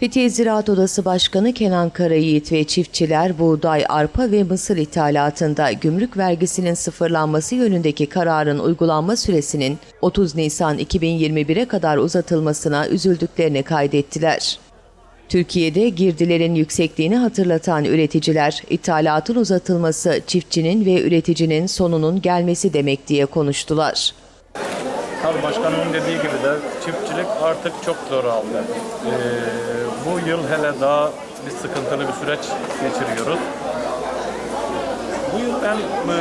Fethiye Ziraat Odası Başkanı Kenan Karayiğit ve çiftçiler buğday, arpa ve mısır ithalatında gümrük vergisinin sıfırlanması yönündeki kararın uygulanma süresinin 30 Nisan 2021'e kadar uzatılmasına üzüldüklerini kaydettiler. Türkiye'de girdilerin yüksekliğini hatırlatan üreticiler, ithalatın uzatılması çiftçinin ve üreticinin sonunun gelmesi demek diye konuştular. Tabii başkanımın dediği gibi de çiftçilik artık çok zor aldı. Ee, bu yıl hele daha bir sıkıntılı bir süreç geçiriyoruz. Bu yıl ben e,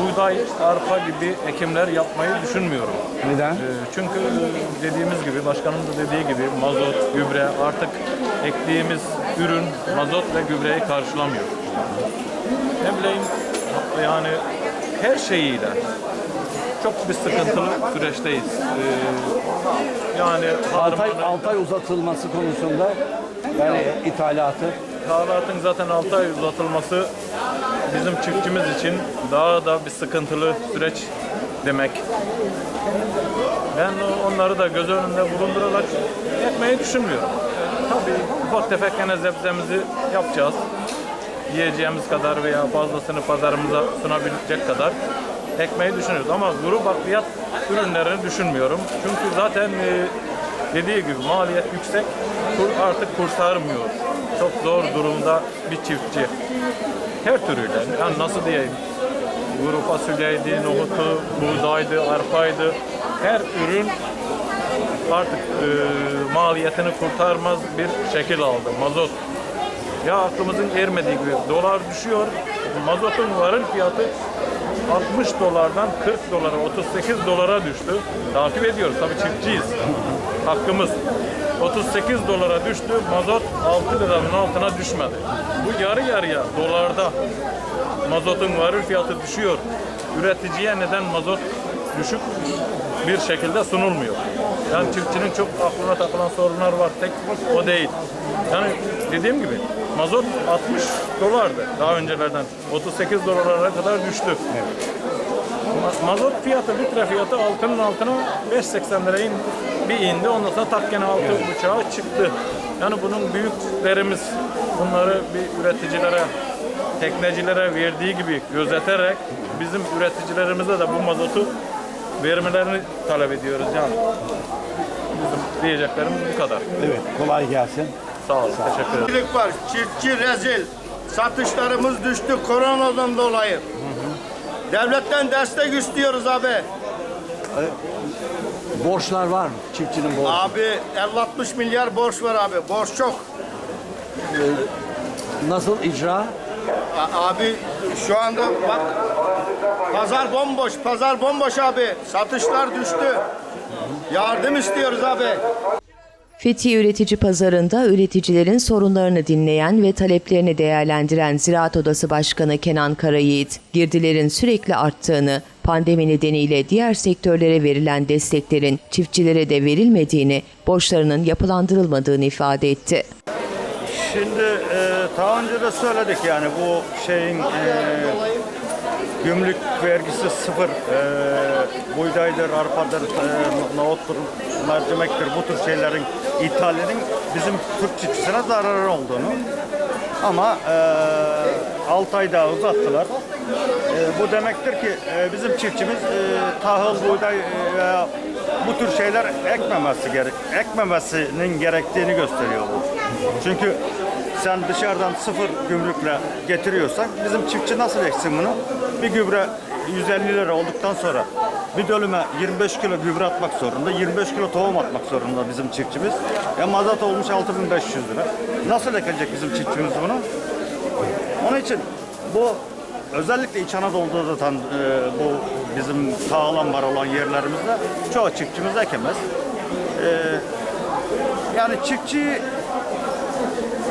buğday, arpa gibi ekimler yapmayı düşünmüyorum. Neden? Ee, çünkü dediğimiz gibi, başkanım da dediği gibi mazot, gübre artık ektiğimiz ürün mazot ve gübreyi karşılamıyor. Ne bileyim yani her şeyiyle çok bir sıkıntılı süreçteyiz. Ee, yani 6 ay, harmanı- altı ay uzatılması konusunda yani ithalatı İthalatın zaten 6 ay uzatılması bizim çiftçimiz için daha da bir sıkıntılı süreç demek. Ben onları da göz önünde bulundurarak yapmayı düşünmüyorum. Tabii ufak tefek gene zebzemizi yapacağız. Yiyeceğimiz kadar veya fazlasını pazarımıza sunabilecek kadar ekmeği düşünüyoruz. Ama kuru bakliyat ürünlerini düşünmüyorum. Çünkü zaten e, dediği gibi maliyet yüksek, kur- artık kurtarmıyor. Çok zor durumda bir çiftçi. Her türüyle, yani nasıl diyeyim, kuru fasulyeydi, nohutu, buğdaydı, arpaydı. Her ürün artık e, maliyetini kurtarmaz bir şekil aldı. Mazot. Ya aklımızın ermediği gibi dolar düşüyor. Mazotun varın fiyatı 60 dolardan 40 dolara, 38 dolara düştü. Takip ediyoruz. Tabii çiftçiyiz. Hakkımız. 38 dolara düştü. Mazot 6 liranın altına düşmedi. Bu yarı yarıya dolarda mazotun varır fiyatı düşüyor. Üreticiye neden mazot düşük bir şekilde sunulmuyor? Yani çiftçinin çok aklına takılan sorunlar var. Tek o değil. Yani dediğim gibi mazot 60 dolardı daha öncelerden. 38 dolara kadar düştü. Ma- Mazot fiyatı, litre fiyatı altının altına 5.80 liraya in- bir indi. Ondan sonra tak gene altı buçuğa çıktı. Yani bunun büyüklerimiz bunları bir üreticilere, teknecilere verdiği gibi gözeterek bizim üreticilerimize de bu mazotu vermelerini talep ediyoruz yani. Bizim diyeceklerimiz bu kadar. evet kolay gelsin. Sağ olun. Teşekkür ederim. Çiftçilik var. Çiftçi rezil. Satışlarımız düştü koronadan dolayı. Devletten destek istiyoruz abi. Borçlar var mı? Çiftçinin borcu. Abi 50-60 milyar borç var abi. Borç çok. Nasıl icra? Abi şu anda bak pazar bomboş. Pazar bomboş abi. Satışlar düştü. Yardım istiyoruz abi. Fethiye Üretici Pazarı'nda üreticilerin sorunlarını dinleyen ve taleplerini değerlendiren Ziraat Odası Başkanı Kenan Karayiğit, girdilerin sürekli arttığını, pandemi nedeniyle diğer sektörlere verilen desteklerin çiftçilere de verilmediğini, borçlarının yapılandırılmadığını ifade etti. Şimdi e, daha önce de söyledik yani bu şeyin e, gümrük vergisi sıfır. E, buğdaydır, arpadır, e, nohuttur, mercimektir bu tür şeylerin ithalinin bizim Türk çiftçisine zararı olduğunu ama e, 6 ay daha uzattılar. E, bu demektir ki e, bizim çiftçimiz e, tahıl, buğday e, veya bu tür şeyler ekmemesi gerek ekmemesinin gerektiğini gösteriyor bu. Çünkü sen dışarıdan sıfır gümrükle getiriyorsan bizim çiftçi nasıl eksin bunu? Bir gübre 150 lira olduktan sonra bir dönüme 25 kilo gübre atmak zorunda, 25 kilo tohum atmak zorunda bizim çiftçimiz. Ya mazot olmuş 6500 lira. Nasıl ekecek bizim çiftçimiz bunu? Onun için bu özellikle İç Anadolu'da da tan- e, bu bizim sağlam var olan yerlerimizde çoğu çiftçimiz ekemez. E, yani çiftçi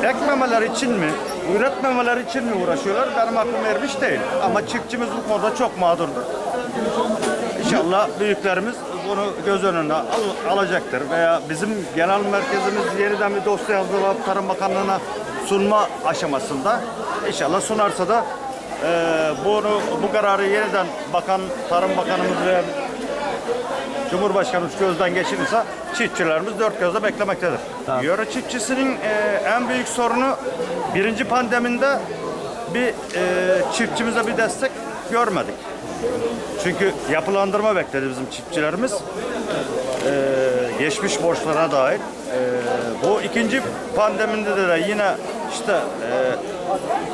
ekmemeler için mi, üretmemeler için mi uğraşıyorlar? Benim aklım ermiş değil. Ama çiftçimiz bu konuda çok mağdurdur. İnşallah büyüklerimiz bunu göz önüne al- alacaktır veya bizim genel merkezimiz yeniden bir dosya hazırlayıp Tarım Bakanlığı'na sunma aşamasında inşallah sunarsa da e, bunu bu kararı yeniden Bakan Tarım Bakanımız ve Cumhurbaşkanımız gözden geçirirse çiftçilerimiz dört gözle beklemektedir. Yöre çiftçisinin e, en büyük sorunu birinci pandeminde bir e, çiftçimize bir destek görmedik. Çünkü yapılandırma bekledi bizim çiftçilerimiz. Ee, geçmiş borçlara dair. Ee, bu ikinci pandemide de yine işte e,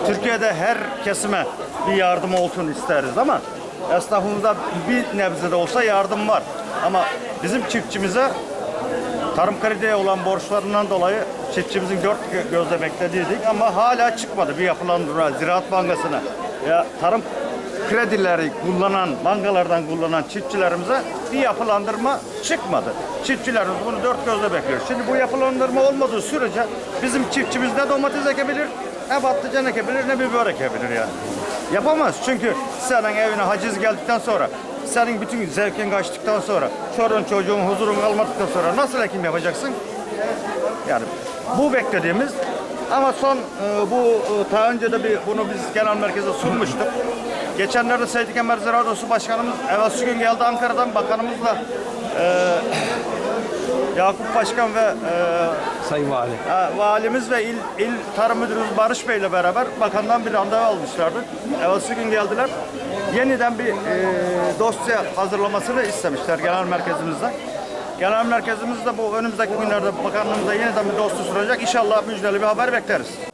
Türkiye'de her kesime bir yardım olsun isteriz ama esnafımızda bir nebze de olsa yardım var. Ama bizim çiftçimize tarım krediye olan borçlarından dolayı çiftçimizin dört gö- gözle beklediğiydik ama hala çıkmadı bir yapılandırma Ziraat Bankası'na ya tarım kredileri kullanan bankalardan kullanan çiftçilerimize bir yapılandırma çıkmadı. Çiftçilerimiz bunu dört gözle bekliyor. Şimdi bu yapılandırma olmadığı sürece bizim çiftçimiz ne domates ekebilir, ne patlıcan ekebilir, ne biber ekebilir yani. Yapamaz çünkü senin evine haciz geldikten sonra senin bütün zevkin kaçtıktan sonra, çorun çocuğun huzurun kalmadıktan sonra nasıl ekim yapacaksın? Yani bu beklediğimiz ama son e, bu e, daha önce de bir bunu biz genel merkeze sunmuştuk. Geçenlerde Seyit Kemer Ziraat Başkanımız evvelsi gün geldi Ankara'dan bakanımızla e, Yakup Başkan ve e, Sayın Vali. Ha, valimiz ve il, il tarım müdürümüz Barış Bey ile beraber bakandan bir randevu almışlardı. Evvelsi gün geldiler. Yeniden bir e, dosya hazırlamasını istemişler genel merkezimizden. Genel merkezimiz de bu önümüzdeki günlerde bakanlığımıza yeniden bir dosya sunacak. İnşallah müjdeli bir haber bekleriz.